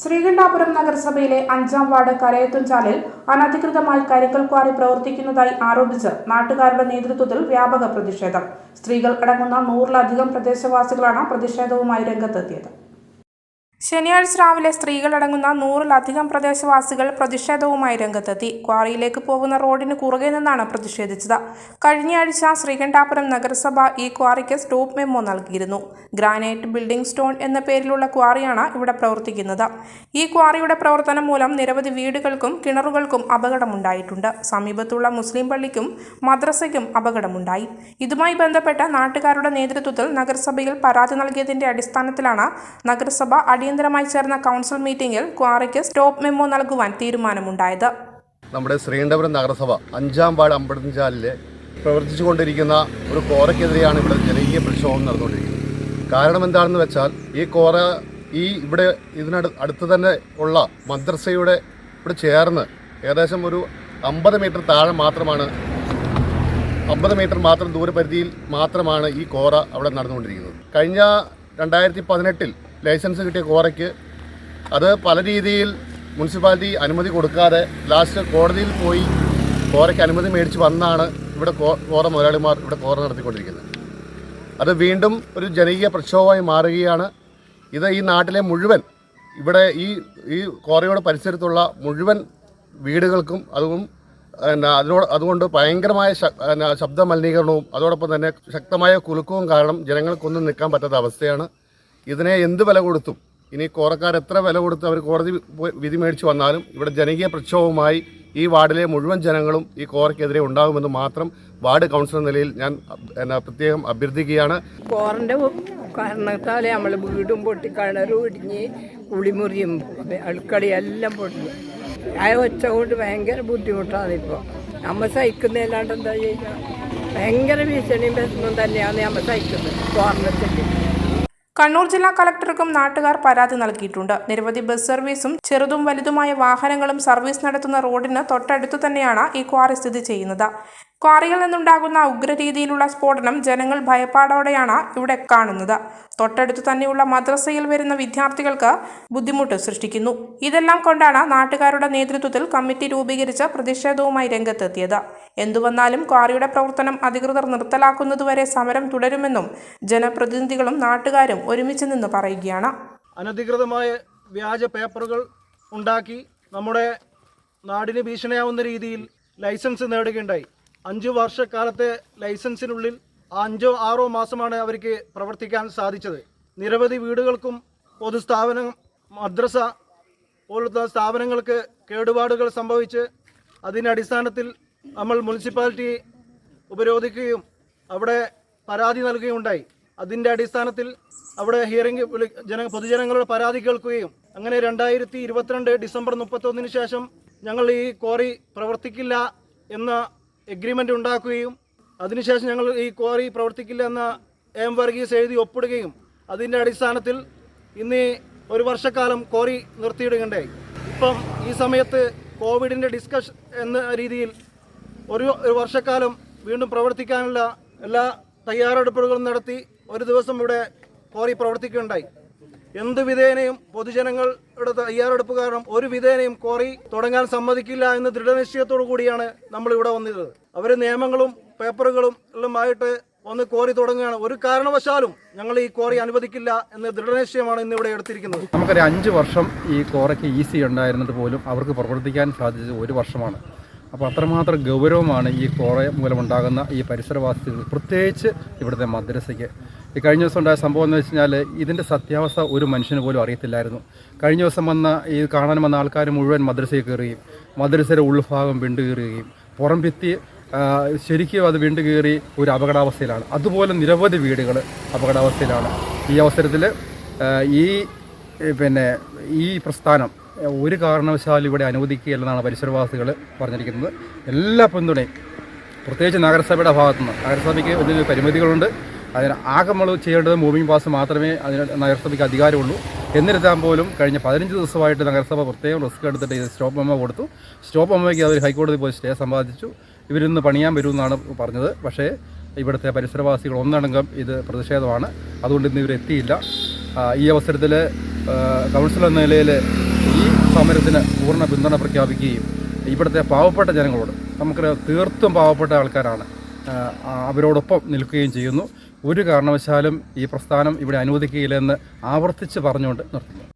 ശ്രീകണ്ഠാപുരം നഗരസഭയിലെ അഞ്ചാം വാർഡ് കരയത്തുംചാലിൽ അനധികൃതമായി കരിക്കൽ ക്വാറി പ്രവർത്തിക്കുന്നതായി ആരോപിച്ച് നാട്ടുകാരുടെ നേതൃത്വത്തിൽ വ്യാപക പ്രതിഷേധം. സ്ത്രീകൾ അടങ്ങുന്ന നൂറിലധികം പ്രദേശവാസികളാണ് പ്രതിഷേധവുമായി രംഗത്തെത്തിയത്. ശനിയാഴ്ച രാവിലെ സ്ത്രീകളടങ്ങുന്ന നൂറിലധികം പ്രദേശവാസികൾ പ്രതിഷേധവുമായി രംഗത്തെത്തി. ക്വാറിയിലേക്ക് പോകുന്ന റോഡിന് കുറുകെ നിന്നാണ് പ്രതിഷേധിച്ചത്. കഴിഞ്ഞയാഴ്ച ശ്രീകണ്ഠാപുരം നഗരസഭ ഈ ക്വാറിക്ക് സ്റ്റോപ്പ് മെമ്മോ നൽകിയിരുന്നു. ഗ്രാനൈറ്റ് ബിൽഡിംഗ് സ്റ്റോൺ എന്ന പേരിലുള്ള ക്വാറിയാണ് ഇവിടെ പ്രവർത്തിക്കുന്നത്. ഈ ക്വാറിയുടെ പ്രവർത്തനം മൂലം നിരവധി വീടുകൾക്കും കിണറുകൾക്കും അപകടമുണ്ടായിട്ടുണ്ട്. സമീപത്തുള്ള മുസ്ലിം പള്ളിക്കും മദ്രസയ്ക്കും അപകടമുണ്ടായി. ഇതുമായി ബന്ധപ്പെട്ട നാട്ടുകാരുടെ നേതൃത്വത്തിൽ നഗരസഭയിൽ പരാതി നൽകിയതിന്റെ അടിസ്ഥാനത്തിലാണ് നഗരസഭ അടിയന്തരമായി ചേർന്ന കൗൺസിൽ മീറ്റിംഗിൽ ക്വാറിക്ക് സ്റ്റോപ്പ് മെമ്മോ നൽകുവാൻ തീരുമാനമുണ്ടായത്. നമ്മുടെ ശ്രീകണ്ഠപുരം നഗരസഭ അഞ്ചാം വാർഡ് അമ്പഴഞ്ചാലിലെ പ്രവർത്തിച്ചുകൊണ്ടിരിക്കുന്ന ഒരു കോറയ്ക്കെതിരെയാണ് ഇവിടെ ജനകീയ പ്രക്ഷോഭം നടന്നുകൊണ്ടിരിക്കുന്നത്. കാരണം എന്താണെന്ന് വെച്ചാൽ ഈ കോറ ഈ ഇവിടെ ഇതിനടു അടുത്ത് തന്നെ ഉള്ള മദ്രസയുടെ ഇവിടെ ചേർന്ന് ഏകദേശം ഒരു അമ്പത് മീറ്റർ താഴെ മാത്രമാണ് അമ്പത് മീറ്റർ മാത്രം ദൂരപരിധിയിൽ മാത്രമാണ് ഈ കോറ അവിടെ നടന്നുകൊണ്ടിരിക്കുന്നത്. കഴിഞ്ഞ രണ്ടായിരത്തി പതിനെട്ടിൽ ലൈസൻസ് കിട്ടിയ കോറയ്ക്ക് അത് പല രീതിയിൽ മുനിസിപ്പാലിറ്റി അനുമതി കൊടുക്കാതെ ലാസ്റ്റ് കോടതിയിൽ പോയി കോറയ്ക്ക് അനുമതി മേടിച്ച് വന്നാണ് ഇവിടെ കോറ മുതലാളിമാർ ഇവിടെ കോറ നടത്തിക്കൊണ്ടിരിക്കുന്നത്. അത് വീണ്ടും ഒരു ജനകീയ പ്രക്ഷോഭമായി മാറുകയാണ്. ഇത് ഈ നാട്ടിലെ മുഴുവൻ ഇവിടെ ഈ ഈ കോറയുടെ പരിസരത്തുള്ള മുഴുവൻ വീടുകൾക്കും അതും അതിനോട് അതുകൊണ്ട് ഭയങ്കരമായ ശബ്ദ മലിനീകരണവും അതോടൊപ്പം തന്നെ ശക്തമായ കുലുക്കവും കാരണം ജനങ്ങൾക്കൊന്നും നിൽക്കാൻ പറ്റാത്ത അവസ്ഥയാണ്. ഇതിനെ എന്ത് വില കൊടുത്തും? ഇനി കോറക്കാർ എത്ര വില കൊടുത്ത് അവർ കോടതി വിധി മേടിച്ചു വന്നാലും ഇവിടെ ജനകീയ പ്രക്ഷോഭവുമായി ഈ വാർഡിലെ മുഴുവൻ ജനങ്ങളും ഈ കോറയ്ക്കെതിരെ ഉണ്ടാകുമെന്ന് മാത്രം വാർഡ് കൗൺസിലർ നിലയിൽ ഞാൻ എന്നാ പ്രത്യേകം അഭ്യർത്ഥിക്കുകയാണ്. കോറിന്റെ കാരണത്താൽ നമ്മൾ വീടും പൊട്ടി കിണറും ഇടിഞ്ഞ് കുളിമുറിയും അടുക്കളയെല്ലാം പൊട്ടി ആ ഒച്ച കൊണ്ട് ഭയങ്കര ബുദ്ധിമുട്ടാണ് ഇപ്പോൾ നമ്മൾ സഹിക്കുന്നതല്ലാണ്ട് എന്താ ചെയ്യുക? ഭയങ്കര ഭീഷണിയും പ്രശ്നവും തന്നെയാണ് നമ്മൾ സഹിക്കുന്നത് കോർണത്തിൽ കണ്ണൂർ ജില്ലാ കളക്ടർക്കും നാട്ടുകാർ പരാതി നൽകിയിട്ടുണ്ട്. നിരവധി ബസ് സർവീസും ചെറുതും വലുതുമായ വാഹനങ്ങളും സർവീസ് നടത്തുന്ന റോഡിന് തൊട്ടടുത്തു തന്നെയാണ് ഈ ക്വാറി സ്ഥിതി ചെയ്യുന്നത്. ക്വാറിയിൽ നിന്നുണ്ടാകുന്ന ഉഗ്രരീതിയിലുള്ള സ്ഫോടനം ജനങ്ങൾ ഭയപ്പാടോടെയാണ് ഇവിടെ കാണുന്നത്. തൊട്ടടുത്തു തന്നെയുള്ള മദ്രസയിൽ വരുന്ന വിദ്യാർത്ഥികൾക്ക് ബുദ്ധിമുട്ട് സൃഷ്ടിക്കുന്നു. ഇതെല്ലാം കൊണ്ടാണ് നാട്ടുകാരുടെ നേതൃത്വത്തിൽ കമ്മിറ്റി രൂപീകരിച്ച് പ്രതിഷേധവുമായി രംഗത്തെത്തിയത്. എന്തുവന്നാലും ക്വാറിയുടെ പ്രവർത്തനം അധികൃതർ നിർത്തലാക്കുന്നതുവരെ സമരം തുടരുമെന്നും ജനപ്രതിനിധികളും നാട്ടുകാരും ഒരുമിച്ച് നിന്ന് പറയുകയാണ്. അനധികൃതമായ വ്യാജ പേപ്പറുകൾ ഉണ്ടാക്കി നമ്മുടെ നാടിന് ഭീഷണിയാവുന്ന രീതിയിൽ ലൈസൻസ് നേടുകയുണ്ടായി. അഞ്ച് വർഷക്കാലത്തെ ലൈസൻസിനുള്ളിൽ അഞ്ചോ ആറോ മാസമാണ് അവർക്ക് പ്രവർത്തിക്കാൻ സാധിച്ചത്. നിരവധി വീടുകൾക്കും പൊതുസ്ഥാപനം മദ്രസ പോലത്തെ സ്ഥാപനങ്ങൾക്ക് കേടുപാടുകൾ സംഭവിച്ച് അതിന്റെ അടിസ്ഥാനത്തിൽ നമ്മൾ മുനിസിപ്പാലിറ്റി ഉപരോധിക്കുകയും അവിടെ പരാതി നൽകുകയും ഉണ്ടായി അതിന്റെ അടിസ്ഥാനത്തിൽ അവിടെ ഹിയറിംഗ് ജന പൊതുജനങ്ങളുടെ പരാതി കേൾക്കുകയും അങ്ങനെ രണ്ടായിരത്തി ഇരുപത്തിരണ്ട് ഡിസംബർ മുപ്പത്തൊന്നിന് ശേഷം ഞങ്ങൾ ഈ ക്വാറി പ്രവർത്തിക്കില്ല എന്ന എഗ്രിമെന്റ് ഉണ്ടാക്കുകയും അതിനുശേഷം ഞങ്ങൾ ഈ ക്വാറി പ്രവർത്തിക്കില്ല എന്ന എം വർഗീസ് എഴുതി ഒപ്പിടുകയും അതിന്റെ അടിസ്ഥാനത്തിൽ ഇന്ന് ഒരു വർഷക്കാലം ക്വാറി നിർത്തിയിടുകയുണ്ടായി. ഇപ്പം ഈ സമയത്ത് കോവിഡിന്റെ ഡിസ്കഷൻ എന്ന രീതിയിൽ ഒരു ഒരു വർഷക്കാലം വീണ്ടും പ്രവർത്തിക്കാനുള്ള എല്ലാ തയ്യാറെടുപ്പുകളും നടത്തി ഒരു ദിവസം ഇവിടെ കോറി പ്രവർത്തിക്കുകയുണ്ടായി. എന്ത് വിധേനയും പൊതുജനങ്ങളുടെ തയ്യാറെടുപ്പ് കാരണം ഒരു വിധേനയും കോറി തുടങ്ങാൻ സമ്മതിക്കില്ല എന്ന ദൃഢനിശ്ചയത്തോടു കൂടിയാണ് നമ്മൾ ഇവിടെ വന്നത് അവർ നിയമങ്ങളും പേപ്പറുകളും എല്ലാം ആയിട്ട് ഒന്ന് കോറി തുടങ്ങുകയാണ്. ഒരു കാരണവശാലും ഞങ്ങൾ ഈ കോറി അനുവദിക്കില്ല എന്ന ദൃഢനിശ്ചയമാണ് ഇന്ന് ഇവിടെ എടുത്തിരിക്കുന്നത്. നമുക്കറിയാം അഞ്ച് വർഷം ഈ കോറയ്ക്ക് ഈസി ഉണ്ടായിരുന്നത് പോലും അവർക്ക് പ്രവർത്തിക്കാൻ സാധിച്ചത് ഒരു വർഷമാണ്. അപ്പോൾ അത്രമാത്രം ഗൗരവമാണ് ഈ കോറ മൂലമുണ്ടാകുന്ന ഈ പരിസരവാസികൾ പ്രത്യേകിച്ച് ഇവിടുത്തെ മദ്രസയ്ക്ക്. ഈ കഴിഞ്ഞ ദിവസം ഉണ്ടായ സംഭവം എന്ന് വെച്ച് കഴിഞ്ഞാൽ ഇതിന്റെ സത്യാവസ്ഥ ഒരു മനുഷ്യന് പോലും അറിയത്തില്ലായിരുന്നു. കഴിഞ്ഞ ദിവസം വന്ന ഈ കാണാൻ വന്ന ആൾക്കാർ മുഴുവൻ മദ്രസയിൽ കയറുകയും മദ്രസയുടെ ഉൾഭാഗം വിണ്ടു കയറുകയും പുറം ഭിത്തി ശരിക്കും അത് വിണ്ടു കയറി ഒരു അപകടാവസ്ഥയിലാണ്. അതുപോലെ നിരവധി വീടുകൾ അപകടാവസ്ഥയിലാണ്. ഈ അവസരത്തിൽ ഈ പിന്നെ ഈ പ്രസ്ഥാനം ഒരു കാരണവശാലും ഇവിടെ അനുവദിക്കുകയല്ലെന്നാണ് പരിസരവാസികൾ പറഞ്ഞിരിക്കുന്നത്. എല്ലാ പിന്തുണയും പ്രത്യേകിച്ച് നഗരസഭയുടെ ഭാഗത്തുനിന്ന്. നഗരസഭയ്ക്ക് ഇതിന് പരിമിതികളുണ്ട്. അതിന് ആകെ നമ്മൾ ചെയ്യേണ്ടത് മൂവിംഗ് പാസ് മാത്രമേ അതിന് നഗരസഭയ്ക്ക് അധികാരമുള്ളൂ. എന്നിരുന്നാൽ പോലും കഴിഞ്ഞ പതിനഞ്ച് ദിവസമായിട്ട് നഗരസഭ പ്രത്യേകം റിസ്ക് എടുത്തിട്ട് ഇത് സ്റ്റോപ്പ് മെമ്മോ കൊടുത്തു. സ്റ്റോപ്പ് മെമ്മോയ്ക്ക് അവർ ഹൈക്കോടതി പോയി സ്റ്റേ സമ്പാദിച്ചു. ഇവരിന്ന് പണിയാൻ വരുമെന്നാണ് പറഞ്ഞത്. പക്ഷേ ഇവിടുത്തെ പരിസരവാസികൾ ഒന്നടങ്കം ഇത് പ്രതിഷേധമാണ്. അതുകൊണ്ട് ഇന്ന് ഇവരെത്തിയില്ല. ഈ അവസരത്തിൽ കൗൺസിലർ എന്ന നിലയിൽ ഈ സമരത്തിന് പൂർണ പിന്തുണ പ്രഖ്യാപിക്കുകയും ഇവിടുത്തെ പാവപ്പെട്ട ജനങ്ങളോട് നമുക്ക് തീർത്തും പാവപ്പെട്ട ആൾക്കാരാണ് അവരോടൊപ്പം നിൽക്കുകയും ചെയ്യുന്നു. ഒരു കാരണവശാലും ഈ പ്രസ്ഥാനം ഇവിടെ അനുവദിക്കുകയില്ലെന്ന് ആവർത്തിച്ച് പറഞ്ഞുകൊണ്ട് നിർത്തുന്നു.